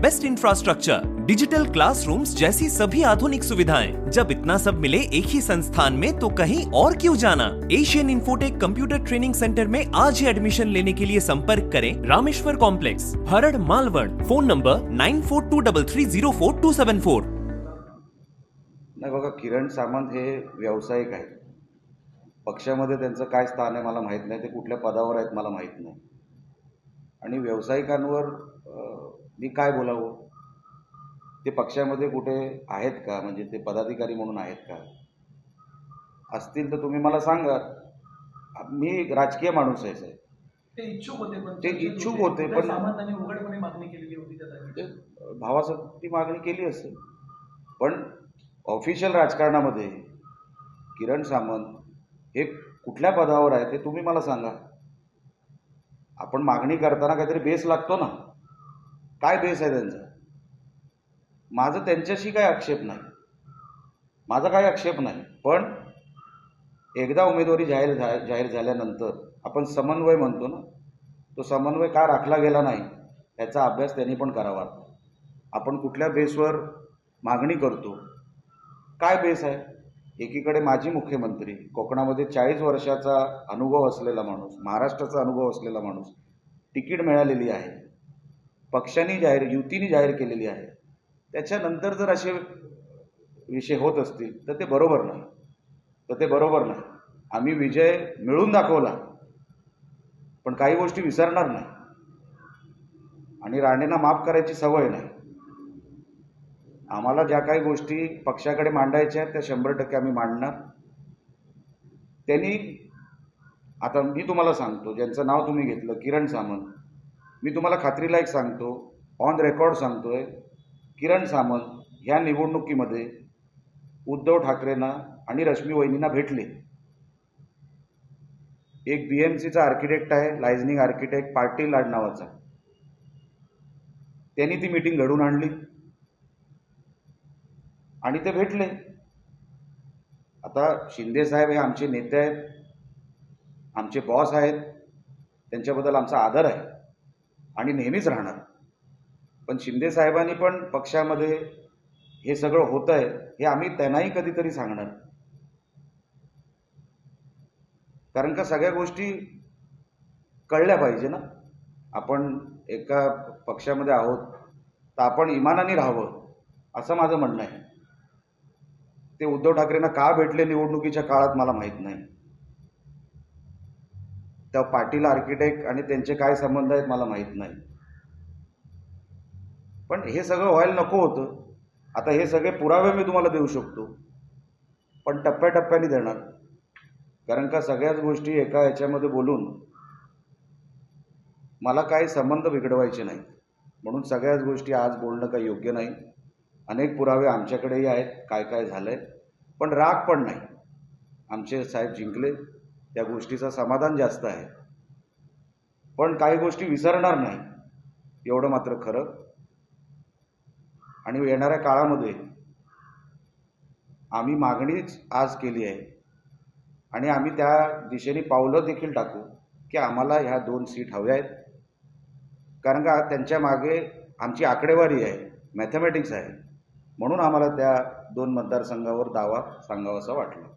best infrastructure digital classrooms जैसी सभी आधुनिक सुविधाएं। जब इतना सब मिले एक ही संस्थान में तो कहीं और क्यों जाना? Asian Infotech computer training centre में आज ही एडमिशन लेने के लिए संपर्क करें Rameshwar complex Harad Malvan. Phone number nine four two double three zero four two seven four नाही बघा किरण सामंत हे व्यावसायिक आहेत. पक्षामध्ये त्यांचं काय स्थान आहे मला माहीत नाही. ते कुठल्या पदावर आहेत मला माहीत नाही. आणि व्यावसायिकांवर मी काय बोलावं? ते पक्षामध्ये कुठे आहेत का? म्हणजे ते पदाधिकारी म्हणून आहेत का? असतील तर तुम्ही मला सांगा. मी राजकीय माणूस आहे साहेब. ते इच्छुक होते पण ते इच्छुक होते, पण- सामंतांनी उघडपणे मागणी केलेली होती त्या भावासाठी ती मागणी केली असेल. पण ऑफिशियल राजकारणामध्ये किरण सामंत हे कुठल्या पदावर आहे ते तुम्ही मला सांगा. आपण मागणी करताना काहीतरी बेस लागतो ना? काय बेस आहे त्यांचा? माझं त्यांच्याशी काही आक्षेप नाही. माझा काही आक्षेप नाही. पण एकदा उमेदवारी जाहीर झा जाहीर झाल्यानंतर आपण समन्वय म्हणतो ना तो समन्वय का राखला गेला नाही याचा अभ्यास त्यांनी पण करावा. आपण कुठल्या बेसवर मागणी करतो? काय बेस आहे? एकीकडे माजी मुख्यमंत्री कोकणामध्ये चाळीस वर्षाचा अनुभव असलेला माणूस महाराष्ट्राचा अनुभव असलेला माणूस तिकीट मिळालेली आहे. पक्षाने जाहीर युतीने जाहीर केलेली आहे. त्याच्यानंतर जर असे विषय होत असतील तर ते बरोबर नाही. तर ते बरोबर नाही. आम्ही विजय मिळून दाखवला पण काही गोष्टी विसरणार नाही. आणि राणेंना माफ करायची सवय नाही. आम्हाला ज्या काही गोष्टी पक्षाकडे मांडायच्या आहेत त्या शंभर टक्के आम्ही मांडणार. त्यांनी आता मी तुम्हाला सांगतो ज्यांचं नाव तुम्ही घेतलं किरण सामंत. मी तुम्हाला खात्रीलायक सांगतो ऑन रेकॉर्ड सांगतोय किरण सामंत ह्या निवडणुकीमध्ये उद्धव ठाकरेंना आणि रश्मी वहिनींना भेटले. एक बी एम सीचा आर्किटेक्ट आहे लायझनिंग आर्किटेक्ट पाटील लाड नावाचा. त्यांनी ती मीटिंग घडून आणली. आणि ते भेटले. आता शिंदे साहेब हे आमचे नेते आहेत आमचे बॉस आहेत त्यांच्याबद्दल आमचा आदर आहे. आणि नेहमीच राहणार. पण शिंदे साहेबांनी पण पक्षामध्ये हे सगळं होतं आहे हे आम्ही त्यांनाही कधीतरी सांगणार. कारण का सगळ्या गोष्टी कळल्या पाहिजे ना? आपण एका पक्षामध्ये आहोत तर आपण इमानाने राहावं असं माझं म्हणणं आहे. ते उद्धव ठाकरेंना का भेटले निवडणुकीच्या काळात मला माहीत नाही. त्या पाटील आर्किटेक्ट आणि त्यांचे काय संबंध आहेत मला माहीत नाही. पण हे सगळं व्हायला नको होतं. आता हे सगळे पुरावे मी तुम्हाला देऊ शकतो. पण टप्प्याटप्प्याने देणार. कारण का सगळ्याच गोष्टी एका याच्यामध्ये बोलून मला काही संबंध बिघडवायचे नाही म्हणून सगळ्याच गोष्टी आज बोलणं काही योग्य नाही. अनेक पुरावे आमच्याकडेही आहेत. काय काय झालं आहे पण राग पण नाही. आमचे साहेब जिंकले. त्या गोष्टीचं समाधान जास्त आहे. पण काही गोष्टी विसरणार नाही. एवढं मात्र खरं. आणि येणाऱ्या काळामध्ये आम्ही मागणीच आज केली आहे. आणि आम्ही त्या दिशेने पावलं देखील टाकू की आम्हाला ह्या दोन सीट हव्या आहेत. कारण का त्यांच्या मागे आमची आकडेवारी आहे. मॅथमॅटिक्स आहे. म्हणून आम्हाला त्या दोन मतदारसंघावर दावा सांगावासा वाटला.